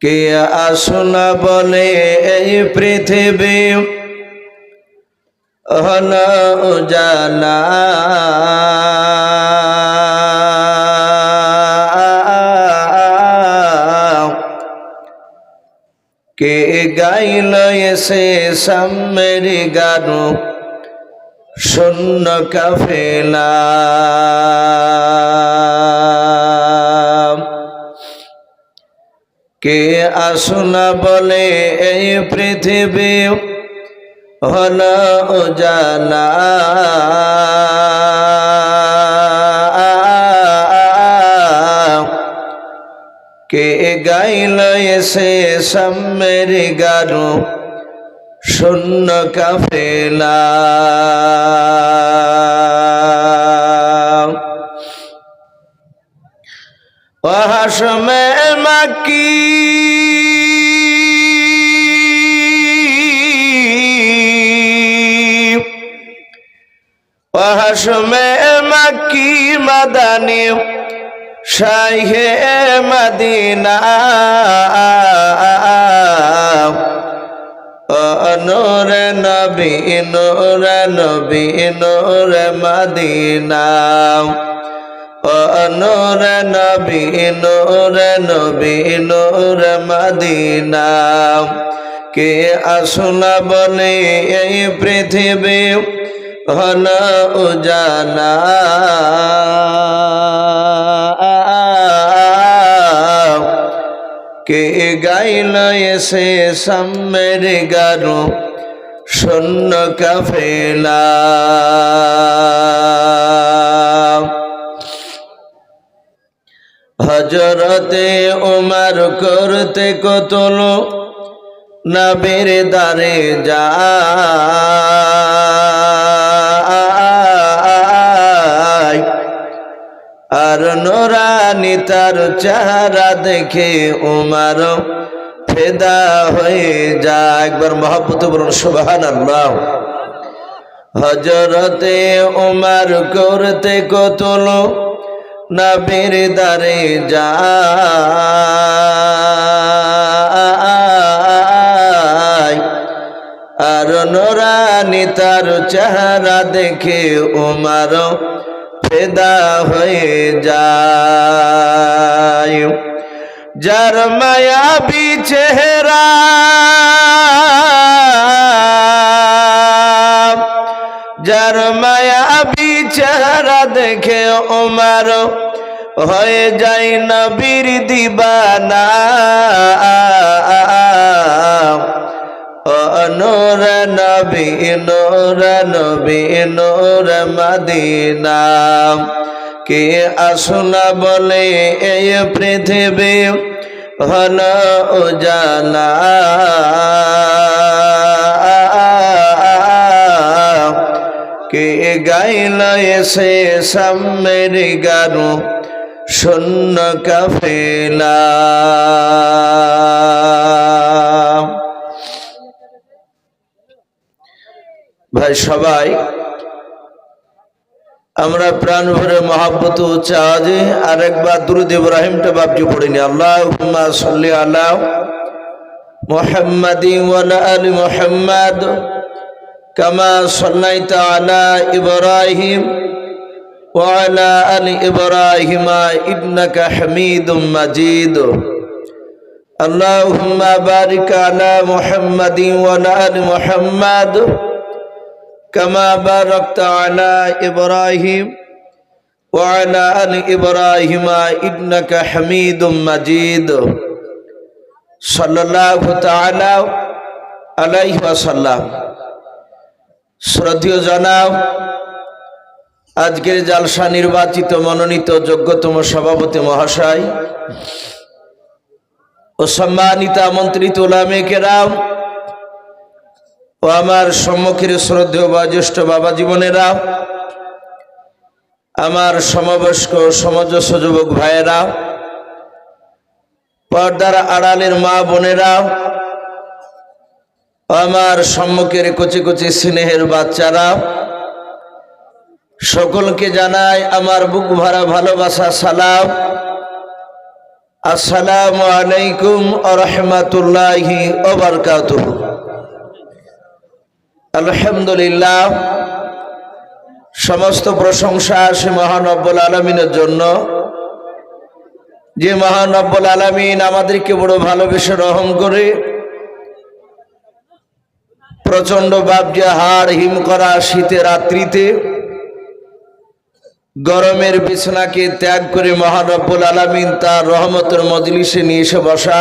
কে আসনা বলে এই পৃথিবী? হল জানা কে গাইল এসে সামের গানু? শূন্য কাফেলা। কে আসনা বলে এই পৃথিবী হল জানা কে গাইল এসে সামের গানু শূন্য কাফেলা। ওহাসমে মাকি ওহাসমে মাকি মাদানি শাহে মদিনা। নূর নবী নূর নবী, নূর মদিনা। নূর নবী নূর নবী, নূর মদিনা। কে আসনা বলে এই পৃথিবী? হল উজানা কে গাইল এসে সামের গারু, শূন্য কাফেলা। হজরতে উমার করতে কতল, নবীর দারে যা। আর নোরানি তার চেহারা দেখে উমার ফেদা হয়ে যা একবার মহাপুত বলুন সুবাহান হজরতে উমার করতে কতল নবীর দারে যা আর নোরানি তার চেহারা দেখে উমার ফেদা হয়ে যায়। যার মায়াবী চেহারা। যার মায়াবী চেহারা দেখে ওমার হয়ে যায় নবীর দিবানা। নূর নবী নূর নবী, নূর মদিনা। কে আসনা বলে এই পৃথিবী হল জানা কে গাইল এসে সামের গারু, শূন্য কাফেলা। ভাই সবাই আমরা প্রাণ ভরে মহাব্বত উচ্চ আওয়াজে আরেকবার দুরুদ ইব্রাহিমটা বাপজি পড়িনি আল্লাহ সাল্লি আল্লাহ মোহাম্মদ আলী মোহাম্মদ কামা সাল্লাইতা আলা ইব্রাহিম وعلى آل إبراهيم إنك حميد مجيد اللهم بارك على محمد وعلى آل محمد كما باركت على إبراهيم وعلى آل إبراهيم إنك حميد مجيد صلى الله تعالى عليه وسلم শ্রদ্ধীয় জনাব আজকের জালসা নির্বাচিত মনোনীত যোগ্যতম সভাপতি মহাশয় ও সম্মানিত আমন্ত্রিত ওলামে কেরাম ও আমার সম্মুখের শ্রদ্ধেয় বা জ্যেষ্ঠ বাবা জীবনেরা, আমার সমবয়স্ক সমজস্ব যুবক ভাইয়েরা, পর্দার আড়ালের মা বোনেরা আমার সম্মুখের কচি কচি স্নেহের বাচ্চারা, সকলকে জানাই আমার বুক ভরা ভালোবাসা, সালাম। আসসালামু আলাইকুম আরহামাতুল্লাহি ওবরকাতুহ আলহামদুলিল্লাহ, সমস্ত প্রশংসা আসে মহানব্বুল আলমিনের জন্য। যে মহানব্বুল আলমিন আমাদেরকে বড় ভালোবেসে রহম করে প্রচণ্ড বাবজে হাড় হিম করা শীতে রাত্রিতে গরমের বিছানাকে ত্যাগ করে মহানব্বুল আলমিন তার রহমতের মজলিসে নিয়ে এসে বসা।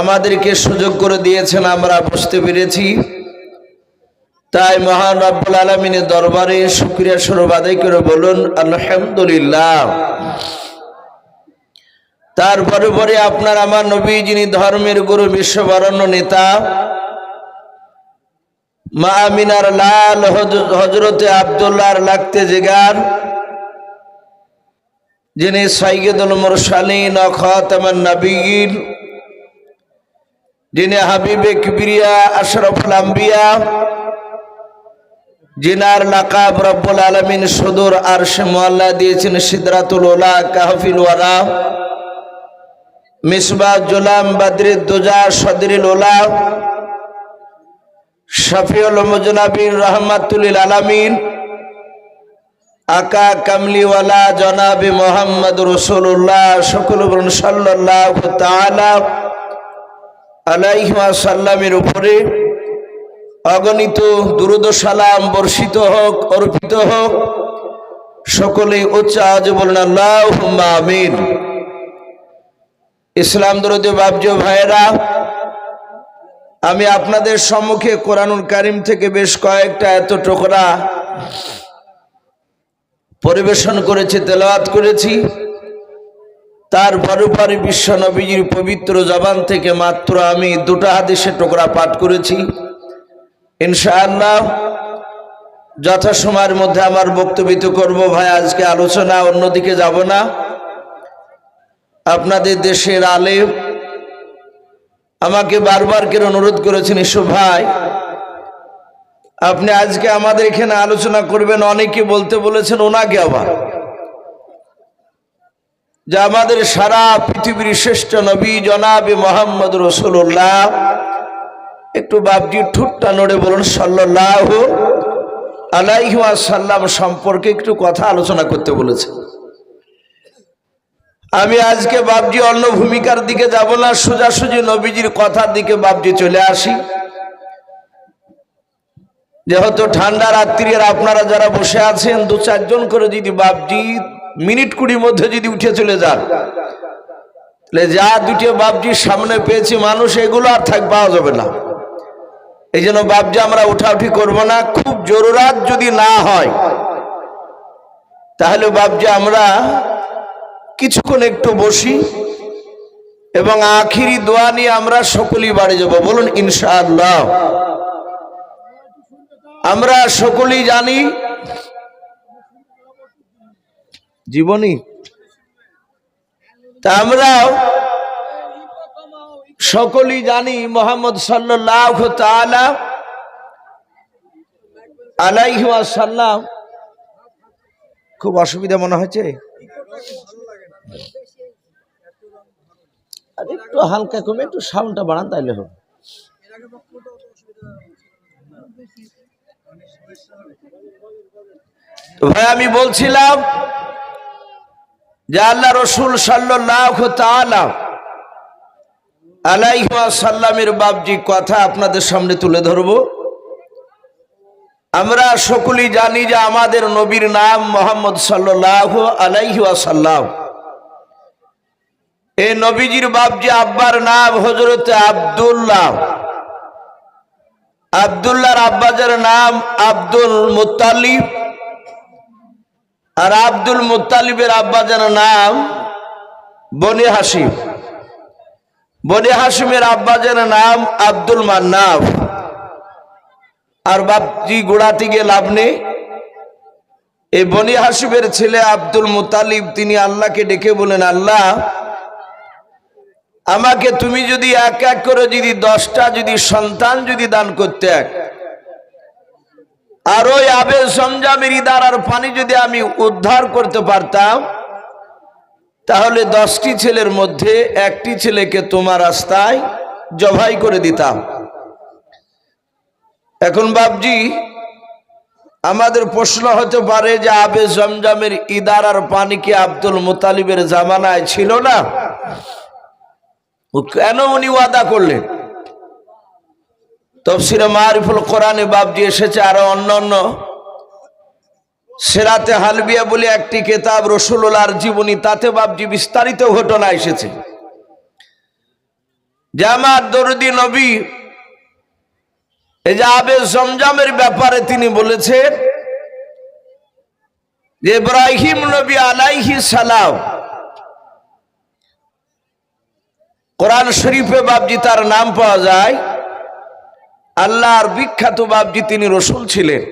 আমাদেরকে সুযোগ করে দিয়েছেন, আমরা বুঝতে পেরেছি। তাই মহান রব্বুল আলমিনের দরবারে শুক্রিয়া স্বরূপ আদায় করে বলুন, আলহামদুলিল্লাহ। তারপরে পরে আপনার আমার নবী, যিনি ধর্মের গুরু, বিশ্ববরণ্য নেতা, মা আমিনার লাল হজরতে আবদুল্লাহর লাগতে জেগার, যিনি সাইয়েদুল মুরসালিন খাতামান নবীর যিনি হাবিবে কিবরিয়া, আশরফুল আম্বিয়া জিনার লাকাব রব্বুল আলমিন সদর আরশে মোয়াল্লা দিয়েছেন সিদরাতুল ওলা কাহফিল ওয়ালা মিসবা জুলাম, বাদরিদ দুজা, সদরিল ওলা শফিউল মুজনাবিন রহমাতুলিল আলামিন, আকা কামলিওয়ালা জনাবে মোহাম্মদ রসুল্লাহ সকল সাল্লাহ তাআলা আলাইহা সাল্লামের উপরে অগণিত দুরুদ সালাম বর্ষিত হোক, অর্পিত হোক, সকলে উচ্চ বলেন আল্লাহ আমিন। ইসলাম দরদ বাবজ ভাইয়েরা, আমি আপনাদের সম্মুখে কোরআনুল কারিম থেকে বেশ কয়েকটা এত টোকরা পরিবেশন করেছি, তেলাওয়াত করেছি। তার পরে পরে বিশ্ব নবীজির পবিত্র জবান থেকে মাত্র আমি দুটো হাদিসে টোকরা পাঠ করেছি। ইনশাআল্লাহ যথাসময়ের মধ্যে আমার বক্তব্য করব ভাই, আজকে আলোচনা অন্যদিকে যাব না। আপনাদের দেশের আলে আমাকে বারবার করে অনুরোধ করেছেন ইসু ভাই, আপনি আজকে আমাদের এখানে আলোচনা করবেন। অনেকে বলতে বলেছেন, ওনাকে আবার। যে আমাদের সারা পৃথিবীর শ্রেষ্ঠ নবী জনাবে মোহাম্মদ রসুল্লাহ একটু বাপজি ঠুটটা নড়ে বলুন সাল্লাহ আলাইহাসাল্লাম সম্পর্কে একটু কথা আলোচনা করতে বলেছে। আমি আজকে বাপজি অন্য ভূমিকার দিকে যাব না, সোজাসুজি নবীজির কথার দিকে বাপজি চলে আসি। যেহেতু ঠান্ডা রাত্রির, আপনারা যারা বসে আছেন দু চারজন করে যদি বাপজি মিনিট কুড়ির মধ্যে যদি উঠে চলে যান। তাহলে যা দুটি বাপজির সামনে পেয়েছি মানুষ, এগুলো আর থাক, পাওয়া যাবে না। এই জন্য বাপজি, আমরা উঠাউঠি করব না। খুব জরুরাত যদি না হয়, তাহলে বাপজি, আমরা কিছুক্ষণ একটু বসি এবং আখিরি দোয়া নিয়ে আমরা সকলেই বাড়ি যাব। বলুন, ইনশাআল্লাহ। আমরা সকলেই জানি জীবনী? তা আমরাও সকলেই জানি মোহাম্মদ সাল্লাহ তালা আলাইহাসাল্লাম খুব অসুবিধা মনে হয়েছে? আর একটু হালকা কমে, একটু সাউন্ডটা বাড়ান তাইলে হবে। ভাই, আমি বলছিলাম যে আল্লাহ রসুল সাল্লাহ তালা আলাইসাল্লামের বাবজি কথা আপনাদের সামনে তুলে ধরব। আমরা সকলেই জানি যে আমাদের নবীর নাম মোহাম্মদ সাল্লাহ আলাইসাল্লাম এই নবীজির বাবজি আব্বার নাম হজরত আবদুল্লাহ। আবদুল্লাহর আব্বাজের নাম আব্দুল মুতালিব আর আব্দুল মুতালিবের আব্বাজের নাম বনি হাসিম বনি হাসিমের আব্বাজের নাম আব্দুল মান্নাফ। আর বাপজি গোড়াতে গিয়ে লাভ নেই। এই বনি হাসিমের ছেলে আব্দুল মুতালিব তিনি আল্লাহকে ডেকে বলেন, আল্লাহ, আমাকে তুমি যদি এক এক করে যদি দশটা যদি সন্তান যদি দান করতে এক আর ওই আবেল সমজামের ইদারার পানি যদি আমি উদ্ধার করতে পারতাম, তাহলে দশটি ছেলের মধ্যে একটি ছেলেকে তোমার রাস্তায় জবাই করে দিতাম। এখন বাবজি আমাদের প্রশ্ন হতে পারে যে আবে জমজমের ইদারার পানি কি আব্দুল মুতালিবের জামানায় ছিল না? কেন উনি ওয়াদা করলেন? তফসিরে মারিফুল কোরআনে বাবজি এসেছে আরও অন্য অন্য। সেরাতে হালবিয়া বলে একটি কেতাব রসুল্লাহর জীবনী, তাতে বাবজি বিস্তারিত ঘটনা এসেছে। দরদি নবী, এই যে জমজমের ব্যাপারে তিনি বলেছেন যে ইব্রাহিম নবী আলাইহি সালাম, কোরআন শরীফে বাবজি তার নাম পাওয়া যায়। আল্লাহর বিখ্যাত বাবজি তিনি রসুল ছিলেন।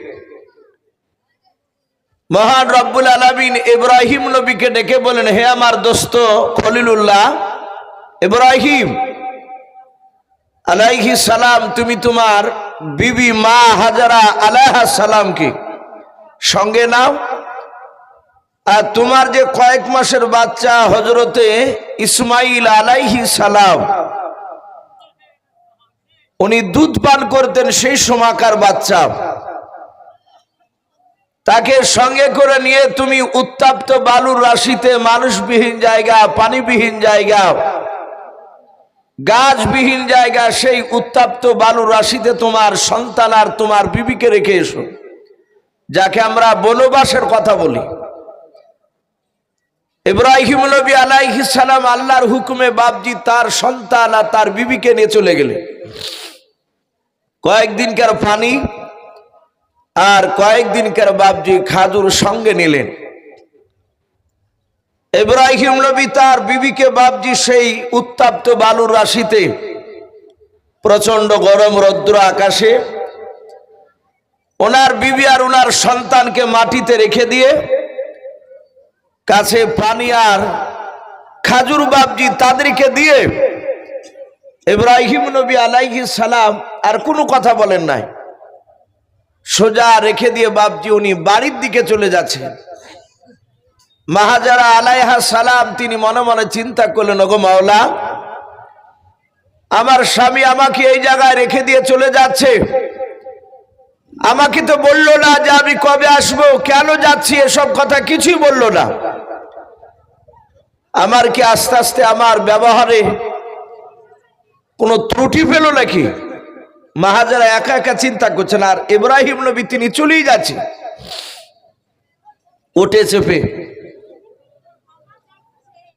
মহান রব্বুল আলমিন ইব্রাহিম নবীকে ডেকে বলেন, হে আমার দোস্ত খলিলুল্লাহ, ইব্রাহিম, আলাইহি সালাম, তুমি তোমার বিবি মা হাজারা আলাহা সালামকে সঙ্গে নাও। আর তোমার যে কয়েক মাসের বাচ্চা হজরতে ইসমাইল আলাইহি সালাম উনি দুধ পান করতেন সেই সময়কার বাচ্চা। তাকে সঙ্গে করে নিয়ে তুমি উত্তাপ্ত বালুর রাশিতে মানুষবিহীন জায়গা, পানিবিহীন জায়গা, গাছবিহীন জায়গা, সেই উত্তাপ্ত বালুর রাশিতে তোমার সন্তান আর তোমার বিবিকে রেখে এসো, যাকে আমরা বনবাসের কথা বলি। ইব্রাহিম নবী আলাইহিস সালাম আল্লাহর হুকুমে বাপজি তার সন্তান আর তার বিবিকে নিয়ে চলে গেলেন। কয়েকদিনকার পানি আর কয়েকদিনকার বাপজি খাজুর সঙ্গে নিলেন? ইব্রাহিম নবী তার বিবিকে বাপজি সেই উত্তাপ্ত বালুর রাশিতে প্রচণ্ড গরম রৌদ্র আকাশে ওনার বিবি আর ওনার সন্তানকে মাটিতে রেখে দিয়ে কাছে পানি আর খাজুর বাপজি তাদেরকে দিয়ে ইব্রাহিম নবী আলাইহি সালাম আর কোনো কথা বলেন নাই। সোজা রেখে দিয়ে বাপজি উনি বাড়ির দিকে চলে যাচ্ছেন মাহাজারা আলাইহা সালাম তিনি মনে মনে চিন্তা করলেন, ওগো মাওলা, আমার স্বামী আমাকে এই জায়গায় রেখে দিয়ে চলে যাচ্ছে। আমাকে তো বলল না যে আমি কবে আসব, কেন যাচ্ছি, এসব কথা কিছুই বলল না। আমার কি আস্তে আস্তে আমার ব্যবহারে কোনো ত্রুটি পেল নাকি? মাহাজারা একা একা চিন্তা করছেন আর ইব্রাহিম নবী তিনি চলেই যাচ্ছে ওটে চেপে